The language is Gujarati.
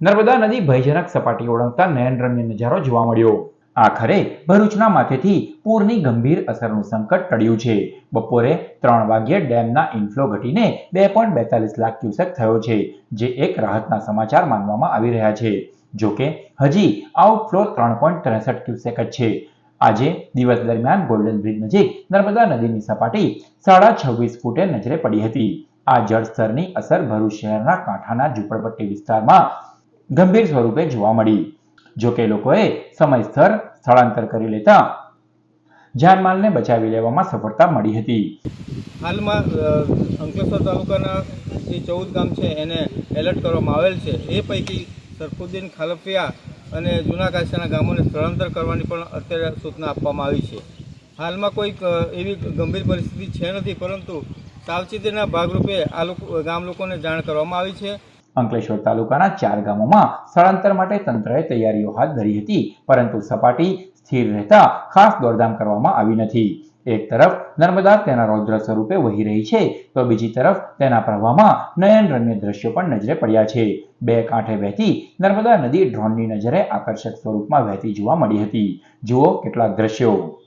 નર્મદા નદી ભયજનક સપાટી ઓળંગતા નયનરમ્ય નજારો જોવા મળ્યો. આખરે ભરૂચના માથેથી પૂરની ગંભીર અસરનું સંકટ ટળ્યું છે. બપોરે ત્રણ વાગ્યે ડેમના ઇન્ફ્લો ઘટીને બે પોઈન્ટ બેતાલીસ લાખ ક્યુસેક થયો છે, જે એક રાહતના સમાચાર માનવામાં આવી રહ્યા છે. જોકે, હજી આઉટફ્લો ત્રણ પોઈન્ટ ત્રેસઠ ક્યુસેક જ છે. આજે દિવસ દરમિયાન ગોલ્ડન બ્રિજ નજીક નર્મદા નદીની સપાટી સાડા છવ્વીસ ફૂટે નજરે પડી હતી. આ જળસ્તરની અસર ભરૂચ શહેરના કાંઠાના ઝૂંપડપટ્ટી વિસ્તારમાં ગંભીર સ્વરૂપે જોવા મળી. જોકે લોકોએ સમયસર સ્થળાંતર કરી લેતા જાનમાલને બચાવી લેવામાં સફળતા મળી હતી. હાલમાં અંકલેશ્વર તાલુકાના જે ચૌદ ગામ છે, એને એલર્ટ કરવામાં આવેલ છે. એ પૈકી સરફુદ્દીન ખાલફિયા અને જૂના કાશીના ગામોને સ્થળાંતર કરવાની પણ અત્યારે સૂચના આપવામાં આવી છે. હાલમાં કોઈક એવી ગંભીર પરિસ્થિતિ છે નથી, પરંતુ સાવચેતીના ભાગરૂપે આ લોકો, ગામ લોકોને જાણ કરવામાં આવી છે. અંકલેશ્વર તાલુકાના ચાર ગામોમાં સ્થળાંતર માટે તંત્રએ તૈયારીઓ હાથ ધરી હતી, પરંતુ સપાટી સ્થિર રહેતા ખાસ દોડધામ કરવામાં આવી નથી. એક તરફ નર્મદા તેના રૌદ્ર સ્વરૂપે વહી રહી છે, તો બીજી તરફ તેના પ્રવાહમાં નયનરમ્ય દ્રશ્યો પણ નજરે પડ્યા છે. બે કાંઠે વહેતી નર્મદા નદી ડ્રોનની નજરે આકર્ષક સ્વરૂપમાં વહેતી જોવા મળી હતી. જુઓ કેટલાક દ્રશ્યો.